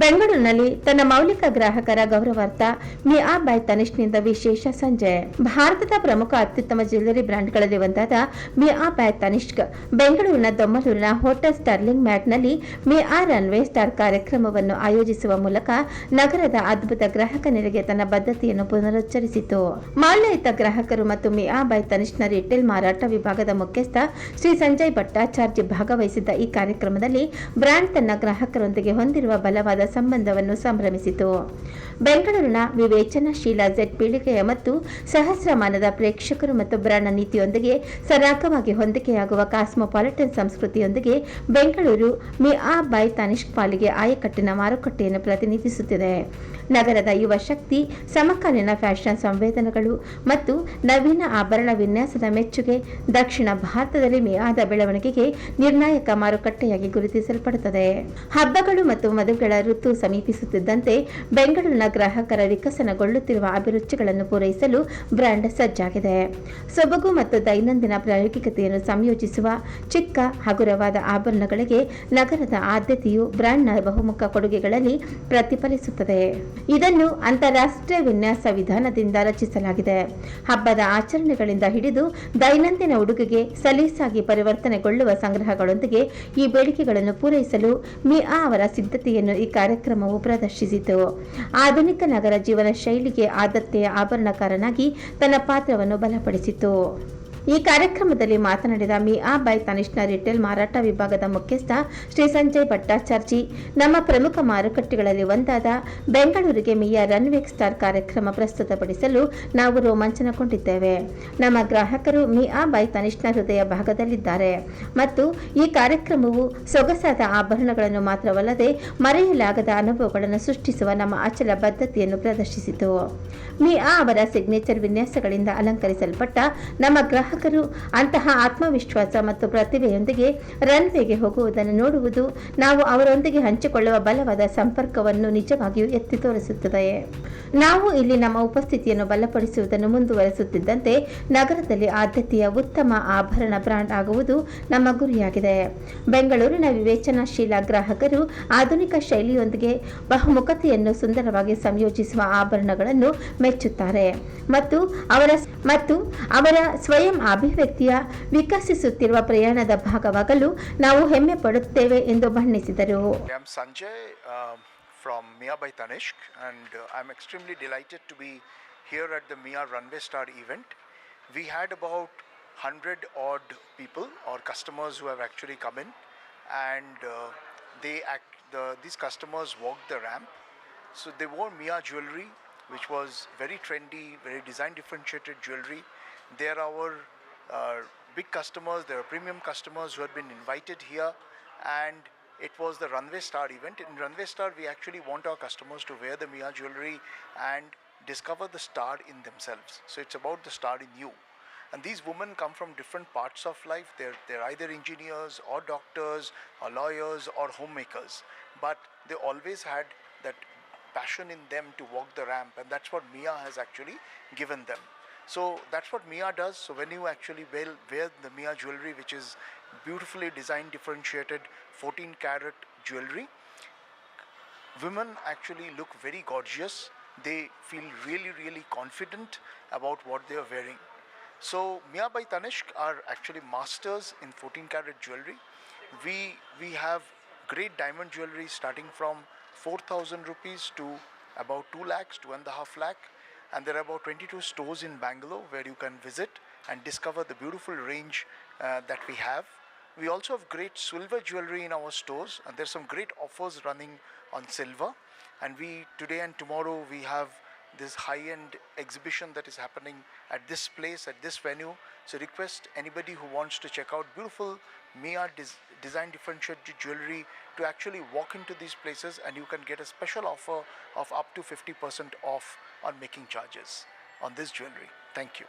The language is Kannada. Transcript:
ಬೆಂಗಳೂರಿನಲ್ಲಿ ತನ್ನ ಮೌಲಿಕ ಗ್ರಾಹಕರ ಗೌರವಾರ್ಥ ಮಿ ಆ ಬೈ ತನಿಷ್ನಿಂದ ವಿಶೇಷ ಸಂಜೆ. ಭಾರತದ ಪ್ರಮುಖ ಅತ್ಯುತ್ತಮ ಜ್ಯುವೆಲರಿ ಬ್ರ್ಯಾಂಡ್ಗಳಲ್ಲಿ ಒಂದಾದ ಮಿ ಆ ಬೈ ತನಿಷ್ಕ್, ಬೆಂಗಳೂರಿನ ದೊಮ್ಮಲೂರಿನ ಹೋಟೆಲ್ ಸ್ಟರ್ಲಿಂಗ್ ಮ್ಯಾಟ್ನಲ್ಲಿ ಮಿ ಆ ರನ್ವೇ ಸ್ಟಾರ್ ಕಾರ್ಯಕ್ರಮವನ್ನು ಆಯೋಜಿಸುವ ಮೂಲಕ ನಗರದ ಅದ್ಭುತ ಗ್ರಾಹಕ ನೆಲೆಗೆ ತನ್ನ ಬದ್ಧತೆಯನ್ನು ಪುನರುಚ್ಚರಿಸಿತು. ಮಾಲ್ಯಯುತ ಗ್ರಾಹಕರು ಮತ್ತು ಮಿ ಆ ಬೈ ತನಿಷ್ನ ರಿಟೇಲ್ ಮಾರಾಟ ವಿಭಾಗದ ಮುಖ್ಯಸ್ಥ ಶ್ರೀ ಸಂಜಯ್ ಭಟ್ಟಾಚಾರ್ಜಿ ಭಾಗವಹಿಸಿದ್ದ ಈ ಕಾರ್ಯಕ್ರಮದಲ್ಲಿ ಬ್ರ್ಯಾಂಡ್ ತನ್ನ ಗ್ರಾಹಕರೊಂದಿಗೆ ಹೊಂದಿರುವ ಬಲವಾದ ಸಂಬಂಧವನ್ನು ಸಂಭ್ರಮಿಸಿತು. ಬೆಂಗಳೂರಿನ ವಿವೇಚನಾಶೀಲ ಜೆಡ್ ಪೀಳಿಗೆಯ ಮತ್ತು ಸಹಸ್ರಮಾನದ ಪ್ರೇಕ್ಷಕರು ಮತ್ತು ಬ್ರಾಣ ನೀತಿಯೊಂದಿಗೆ ಸರಾಗವಾಗಿ ಹೊಂದಿಕೆಯಾಗುವ ಕಾಸ್ಮೋಪಾಲಿಟನ್ ಸಂಸ್ಕೃತಿಯೊಂದಿಗೆ ಬೆಂಗಳೂರು ಮಿ ಆ ಬೈ ತನಿಷ್ಕ್ ಪಾಲಿಗೆ ಆಯಕಟ್ಟಿನ ಮಾರುಕಟ್ಟೆಯನ್ನು ಪ್ರತಿನಿಧಿಸುತ್ತಿದೆ. ನಗರದ ಯುವ ಶಕ್ತಿ, ಸಮಕಾಲೀನ ಫ್ಯಾಷನ್ ಸಂವೇದನೆಗಳು ಮತ್ತು ನವೀನ ಆಭರಣ ವಿನ್ಯಾಸದ ಮೆಚ್ಚುಗೆ ದಕ್ಷಿಣ ಭಾರತದಲ್ಲಿ ಮೇಯಾದ ಬೆಳವಣಿಗೆಗೆ ನಿರ್ಣಾಯಕ ಮಾರುಕಟ್ಟೆಯಾಗಿ ಗುರುತಿಸಲ್ಪಡುತ್ತದೆ. ಹಬ್ಬಗಳು ಮತ್ತು ಮದುವೆಗಳ ಋತು ಸಮೀಪಿಸುತ್ತಿದ್ದಂತೆ ಬೆಂಗಳೂರಿನ ಗ್ರಾಹಕರ ವಿಕಸನಗೊಳ್ಳುತ್ತಿರುವ ಅಭಿರುಚಿಗಳನ್ನು ಪೂರೈಸಲು ಬ್ರ್ಯಾಂಡ್ ಸಜ್ಜಾಗಿದೆ. ಸೊಬಗು ಮತ್ತು ದೈನಂದಿನ ಪ್ರಾಯೋಗಿಕತೆಯನ್ನು ಸಂಯೋಜಿಸುವ ಚಿಕ್ಕ, ಹಗುರವಾದ ಆಭರಣಗಳಿಗೆ ನಗರದ ಆದ್ಯತೆಯು ಬ್ರ್ಯಾಂಡ್ನ ಬಹುಮುಖ ಕೊಡುಗೆಗಳಲ್ಲಿ ಪ್ರತಿಫಲಿಸುತ್ತದೆ. ಇದನ್ನು ಅಂತಾರಾಷ್ಟ್ರೀಯ ವಿನ್ಯಾಸ ವಿಧಾನದಿಂದ ರಚಿಸಲಾಗಿದೆ. ಹಬ್ಬದ ಆಚರಣೆಗಳಿಂದ ಹಿಡಿದು ದೈನಂದಿನ ಉಡುಗೆಗೆ ಸಲೀಸಾಗಿ ಪರಿವರ್ತನೆಗೊಳ್ಳುವ ಸಂಗ್ರಹಗಳೊಂದಿಗೆ ಈ ಬೇಡಿಕೆಗಳನ್ನು ಪೂರೈಸಲು ಮಿಯಾ ಅವರ ಸಿದ್ಧತೆಯನ್ನು ಈ ಕಾರ್ಯಕ್ರಮವು ಪ್ರದರ್ಶಿಸಿತು. ಆಧುನಿಕ ನಗರ ಜೀವನ ಶೈಲಿಗೆ ಆದತ್ತೆಯ ಆಭರಣಕಾರನಾಗಿ ತನ್ನ ಪಾತ್ರವನ್ನು ಬಲಪಡಿಸಿತು. ಈ ಕಾರ್ಯಕ್ರಮದಲ್ಲಿ ಮಾತನಾಡಿದ ಮಿಯಾ ಬೈ ತನಿಷ್ನ ರಿಟೇಲ್ ಮಾರಾಟ ವಿಭಾಗದ ಮುಖ್ಯಸ್ಥ ಶ್ರೀ ಸಂಜಯ್ ಭಟ್ಟಾಚಾರ್ಜಿ, ನಮ್ಮ ಪ್ರಮುಖ ಮಾರುಕಟ್ಟೆಗಳಲ್ಲಿ ಒಂದಾದ ಬೆಂಗಳೂರಿಗೆ ಮಿಯಾ ವೇಕ್ ಸ್ಟಾರ್ ಕಾರ್ಯಕ್ರಮ ಪ್ರಸ್ತುತಪಡಿಸಲು ನಾವು ರೋಮಾಂಚನಗೊಂಡಿದ್ದೇವೆ. ನಮ್ಮ ಗ್ರಾಹಕರು ಮಿಯಾ ಬೈ ತನಿಷ್ನ ಹೃದಯ ಭಾಗದಲ್ಲಿದ್ದಾರೆ ಮತ್ತು ಈ ಕಾರ್ಯಕ್ರಮವು ಸೊಗಸಾದ ಆಭರಣಗಳನ್ನು ಮಾತ್ರವಲ್ಲದೆ ಮರೆಯಲಾಗದ ಅನುಭವಗಳನ್ನು ಸೃಷ್ಟಿಸುವ ನಮ್ಮ ಅಚಲ ಬದ್ಧತೆಯನ್ನು ಪ್ರದರ್ಶಿಸಿತು. ಆ ಅವರ ಸಿಗ್ನೇಚರ್ ವಿನ್ಯಾಸಗಳಿಂದ ಅಲಂಕರಿಸಲ್ಪಟ್ಟ ನಮ್ಮ ಗ್ರಾಹಕರು ಅಂತಹ ಆತ್ಮವಿಶ್ವಾಸ ಮತ್ತು ಪ್ರತಿಭೆಯೊಂದಿಗೆ ರನ್ವೇಗೆ ಹೋಗುವುದನ್ನು ನೋಡುವುದು ನಾವು ಅವರೊಂದಿಗೆ ಹಂಚಿಕೊಳ್ಳುವ ಬಲವಾದ ಸಂಪರ್ಕವನ್ನು ನಿಜವಾಗಿಯೂ ಎತ್ತಿ ತೋರಿಸುತ್ತದೆ. ನಾವು ಇಲ್ಲಿ ನಮ್ಮ ಉಪಸ್ಥಿತಿಯನ್ನು ಬಲಪಡಿಸುವುದನ್ನು ಮುಂದುವರೆಸುತ್ತಿದ್ದಂತೆ ನಗರದಲ್ಲಿ ಆದ್ಯತೆಯ ಉತ್ತಮ ಆಭರಣ ಬ್ರಾಂಡ್ ಆಗುವುದು ನಮ್ಮ ಗುರಿಯಾಗಿದೆ. ಬೆಂಗಳೂರಿನ ವಿವೇಚನಾಶೀಲ ಗ್ರಾಹಕರು ಆಧುನಿಕ ಶೈಲಿಯೊಂದಿಗೆ ಬಹುಮುಖತೆಯನ್ನು ಸುಂದರವಾಗಿ ಸಂಯೋಜಿಸುವ ಆಭರಣಗಳನ್ನು ಮೆಚ್ಚುತ್ತಾರೆ. ಮತ್ತು ಅವರ ಮತ್ತು ಅವರ ಸ್ವಯಂ ಅಭಿವ್ಯಕ್ತಿಯ ವಿಕಸಿಸುತ್ತಿರುವ ಪ್ರಯಾಣದ ಭಾಗವಾಗಲು ನಾವು ಹೆಮ್ಮೆ ಪಡುತ್ತೇವೆ ಎಂದು ಬಣ್ಣಿಸಿದರು I'm Sanjay um, from Mia by Tanishq, and uh, I'm extremely delighted to be here at the Mia Runway Star event. We had about 100 odd people or customers who have actually come in, and uh, they act, the, these customers walked the ramp. So they wore Mia jewelry, which was very trendy, very design differentiated jewelry. They are our uh, uh, big customers, they are premium customers who had been invited here, and it was the Runway Star event. In Runway Star, we actually want our customers to wear the Mia jewelry and discover the star in themselves. So it's about the star in you. And these women come from different parts of life. They're, they're either engineers or doctors or lawyers or homemakers. But they always had that passion in them to walk the ramp. And that's what Mia has actually given them. So that's what Mia does. So when you actually wear, wear the Mia jewelry, which is beautifully designed, differentiated 14 karat jewelry, women actually look very gorgeous. They feel really, really confident about what they are wearing. So Mia by Tanishq are actually masters in 14 karat jewelry. We we have great diamond jewelry starting from 4,000 rupees to about 2 lakhs, two and a half lakh. And there are about 22 stores in Bangalore where you can visit and discover the beautiful range uh, that we have. We also have great silver jewelry in our stores, and there's some great offers running on silver. And we today and tomorrow we have this high-end exhibition that is happening at this place, at this venue. So request anybody who wants to check out beautiful Mia des- design differentiated jewelry to actually walk into these places and you can get a special offer of up to 50% off on making charges on this jewelry. Thank you.